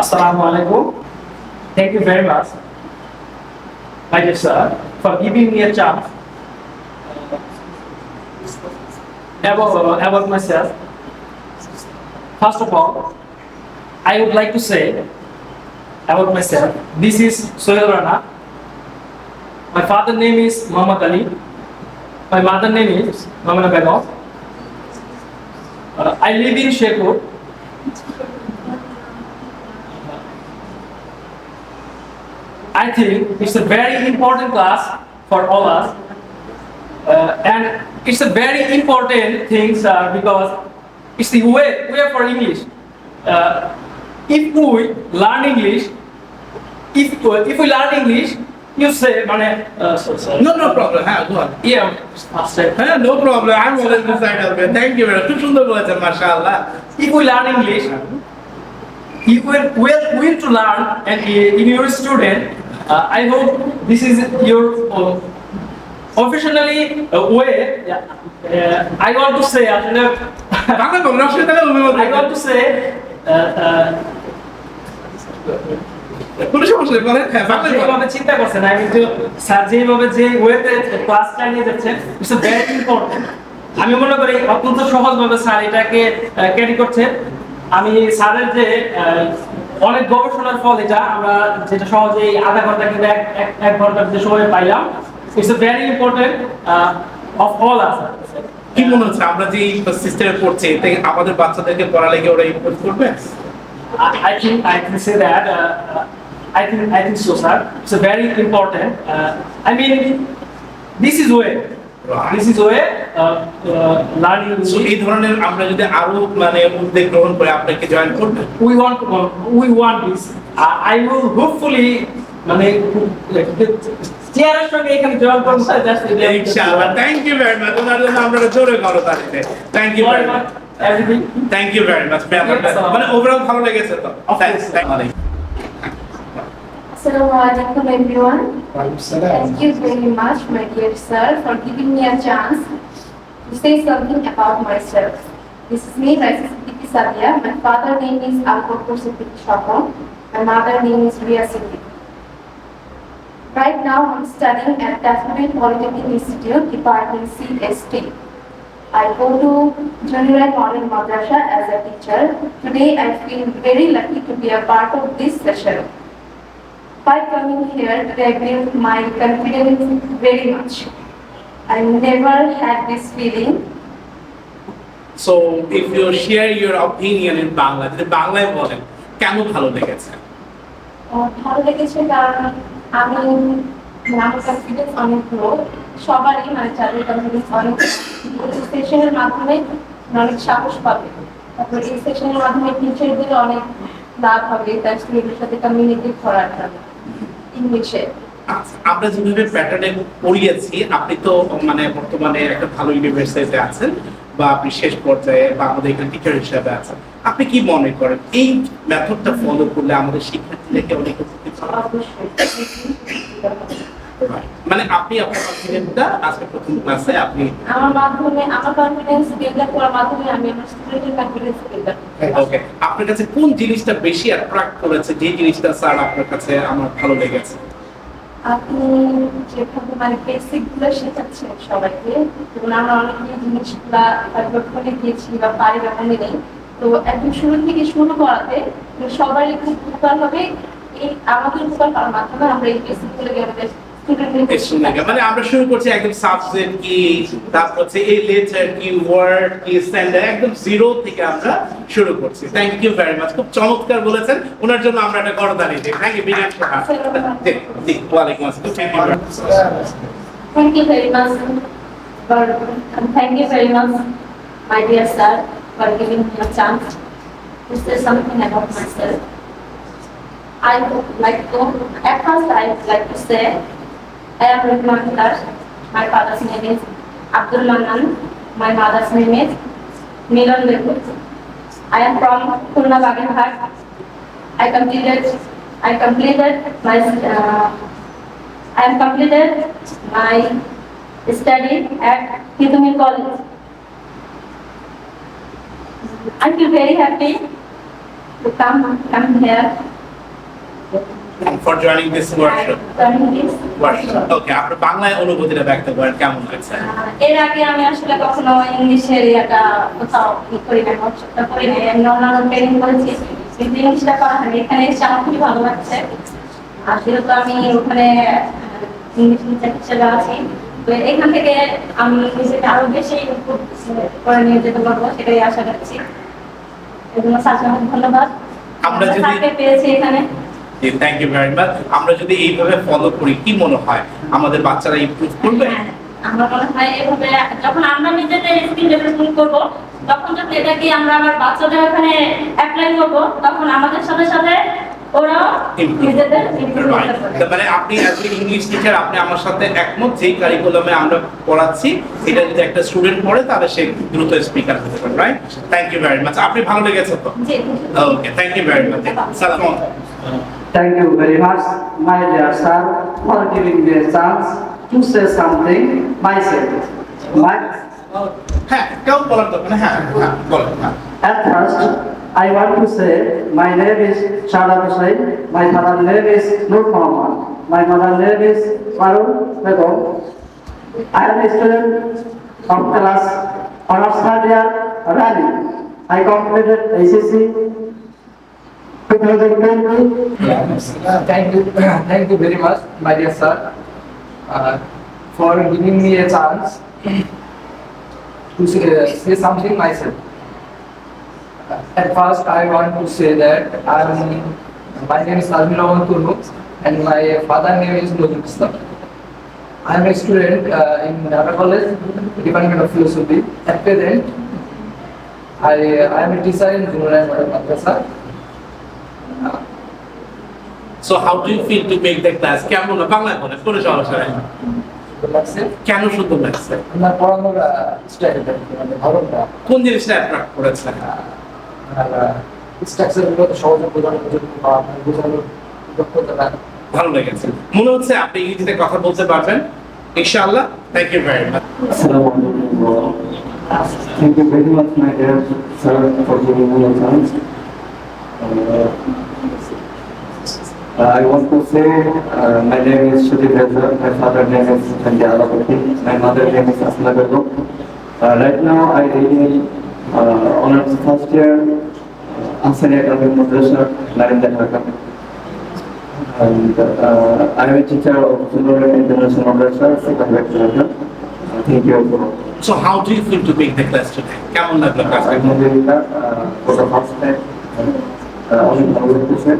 Assalamu alaikum. Thank you very much, my dear sir, for giving me a chance uh, about, about myself. First of all, I would like to say about myself. This is Sohail Rana. My father name is Muhammad Ali. My mother name is Mamana Begum. Uh, I live in Shekhur. I think it's a very important class for all us. Uh, and it's a very important thing, sir, because it's the way, way for English. Uh, if we learn English, if, if we learn English, you say, মানে, uh, so, sorry. No no problem হ্যাঁ গো Yeah, faster. হ্যাঁ no problem I am always inside of it thank you খুব সুন্দর বলেছেন মাশাআল্লাহ If we learn English, if we will will to learn and uh, in your student, uh, I hope this is your uh, officially uh, way. Uh, I want to say, I want to say, uh, uh, কোনো সমস্যা নেই বলেন হ্যাঁ বাংলা যেভাবে চিন্তা করছেন আমি যে স্যার যেভাবে যে ওয়েতে ক্লাস চালিয়ে যাচ্ছেন ইটস ভেরি ইম্পর্টেন্ট আমি মনে করি অত্যন্ত সহজভাবে স্যার এটাকে ক্যারি করছে আমি স্যারের যে অনেক গবেষণার ফল এটা আমরা যেটা সহজেই আধা ঘণ্টা কিংবা এক ঘণ্টার যে সময় পাইলাম it's very important of all us কি মনে হচ্ছে আমরা যে সিস্টেমে পড়ছি এতে আমাদের বাচ্চাদেরকে পড়ালেখে ওরা ইম্প্রুভ করবে I think I can say that. Uh, uh, I think I think so, sir. It's a very important. Uh, I mean, this is way. This is way. এই ধরনের আমরা যদি আরও মানে উদ্যোগ গ্রহণ করে আপনাকে জয়েন করবেন. Uh, we want this. Uh, I will hopefully. মানে চেয়ারের সঙ্গে এখানে জয়েন করব স্যার জাস্ট ইনশাআল্লাহ। থ্যাংক ইউ ভেরি মাচ ওনার জন্য আমরা জোরে করো তাহলে thank you very much thank you very much মানে ওভারঅল ভালো লেগেছে তো। Thanks thank Assalamu alaikum everyone. Thank you very much, my dear sir, for giving me a chance to say something about myself. This is me, Raisa Siddiqui Sadia. My father name is Alkokur Siddiqui Shapon. My mother name is Ria Siddiqui. Right now, I'm studying at Daffodil Polytechnic Institute, Department CST. I go to Junior Model Madrasa as a teacher. Today, I feel very lucky to be a part of this session. By coming here today, I built my confidence very much. I never had this feeling. So if you share your opinion in Bangla যদি বাংলায় বলেন কেন ভালো লেগেছে? আহ, ভালো লেগেছে কারণ আমি আমার কনফিডেন্স অনেক লো সবারই মানে যাদের কনফিডেন্স অনেক সেশনের মাধ্যমে অনেক সাহস পাবে। তারপর এই সেশনের মাধ্যমে টিচারদের অনেক লাভ হবে। তার স্টুডেন্টের সাথে কমিউনিকেট করার জন্য। ইংলিশে আমরা যেভাবে প্যাটার্নে পড়িয়েছি আপনি তো মানে বর্তমানে একটা ভালো ইউনিভার্সিটিতে আছেন বা আপনি শেষ পর্যায়ে বা আমাদের এখানে টিচার হিসেবে আছেন আপনি কি মনে করেন? এই মেথডটা ফলো করলে আমাদের শিক্ষার্থীদেরকে অনেক মানে আপনি আপনার কনফিডেন্টটা আজকে প্রথম ক্লাসে আপনি আমার মাধ্যমে আমার কনফিডেন্স বিল্ড করার মাধ্যমে আমি আমার স্টুডেন্টের কনফিডেন্স বিল্ড ওকে আপনার কাছে কোন জিনিসটা বেশি অ্যাট্রাক্ট করেছে? যে জিনিসটা স্যার আপনার কাছে আমার ভালো লেগেছে? আপনি যেভাবে মানে বেসিকগুলো শেখাচ্ছেন সবাইকে এবং আমরা অনেকে জিনিসগুলা পরিবর্তনে গিয়েছি বা পারি বা মনে নেই। তো একদম শুরু থেকে শুরু করাতে সবারই খুব উপকার হবে। এই আমাদের উপকার করার মাধ্যমে আমরা এই বেসিকগুলো আমাদের মানে আমরা শুরু করছি একদম সাবজেক্ট কি তারপর হচ্ছে এই লেটার কি ওয়ার্ড কি স্ট্যান্ডার্ড একদম জিরো থেকে আমরা শুরু করছি। থ্যাংক ইউ ভেরি মাচ খুব চমৎকার বলেছেন। ওনার জন্য আমরা একটা করদানি দিই। থ্যাংক ইউ আসসালাম। Thank you. For, and thank you very much, my dear sir, for giving me a chance to say something about myself. I would like to, at first I would like to say, I am Rukman Kar. My father's name is Abdul Manan. My mother's name is Milan Lekut. I am from Khulna Bagenhat. I completed, I completed my, uh, I am completed my study at Hidumi College. I feel very happy to come, come here for joining this workshop. Learning this Workshop. Okay, আপনার বাংলায় অনুভূতিটা ব্যক্ত করেন কেমন লাগছে? এর আগে আমি আসলে কখনো ইংলিশের ইয়েটা কোথাও করি না workshopটা করি না আমি অন্যান্য ট্রেনিং করেছি কিন্তু ইংলিশটা করা হয়নি। এখানে এসে আমার খুবই ভালো লাগছে। আর যেহেতু আমি ওখানে ইংলিশ টিচার হিসেবে আছি তো এখান থেকে আমি নিজেকে আরও বেশি improve করে নিয়ে যেতে পারব সেটাই আশা রাখছি। এই জন্য স্যারকে অনেক ধন্যবাদ। আমরা যদি- পেয়েছি এখানে। থ্যাংক ইউ ভেরি মাচ আমরা যদি এইভাবে ফলো করি কি মনে হয়? আমাদের বাচ্চারা ইমপ্রুভ করবে? হ্যাঁ, আমার মনে হয় এভাবে যখন আমরা নিজেদের স্কিল ডেভেলপমেন্ট করব তখন এটাকে আমরা আবার বাচ্চাদের ওখানে অ্যাপ্লাই করব তখন আমাদের সাথে সাথে। মানে আপনি ইংলিশ টিচার আপনি আমার সাথে একমত যেই কারিকুলামে আমরা পড়াচ্ছি এটা যদি একটা স্টুডেন্ট পড়ে তাহলে সে দ্রুত স্পিকার হতে পারে right thank you very much আপনি ভালো লেগেছে তো? Okay thank you very much সালাম Thank you very much, my dear sir, for giving me a chance to say something myself. My, হ্যাঁ। হ্যাঁ হ্যাঁ হ্যাঁ at first, I want to say my name is Shada Hussain, my father name is Nur Muhammad, my mother name is Farun Begum. I am a student of class honors third year running. I completed ACC 2020 Uh, Thank you, thank you very much, my dear sir, uh, for giving me a chance to say, say something myself. Uh, At first, I want to say that I'm, my name is Azmirawan Turnu and my father name is Nurul Islam. I'm a student uh, in Dhaka College, Department of Philosophy. At present, I, I am a teacher in Model Madrasa. So how do you feel to make the class কেমন? বাংলায় বলেন কোনো সমস্যা নেই লাগছে কেন সুন্দর লাগছে? আপনার পড়ানোর স্টাইলটা মানে কোন জিনিসটা অ্যাট্রাক্ট করেছে? স্ট্রাকচারগুলো তো সহজে বোঝানোর জন্য বা বোঝানোর দক্ষতাটা ভালো লেগেছে। মনে হচ্ছে আপনি ইংরেজিতে কথা বলতে পারবেন। ইনশাআল্লাহ। Thank you very much Assalamualaikum. Thank you very much, my dear sir, for giving me a chance. Uh, I want to say, uh, my name is Shruti Reza, my father name is Sanjay Alapati, my mother name is Asma Begum. Uh, right now, I reading uh, honors first year, uh, Ansari Academy Madrasa, Narendra Dhaka. And uh, I am a teacher of Sundaram International Madrasa, second lecturer. Uh, Thank you for so how do you feel to make the class today কেমন লাগলো ক্লাসটা আলহামদুলিল্লাহ for the first time অনেক ভালো লাগতেছে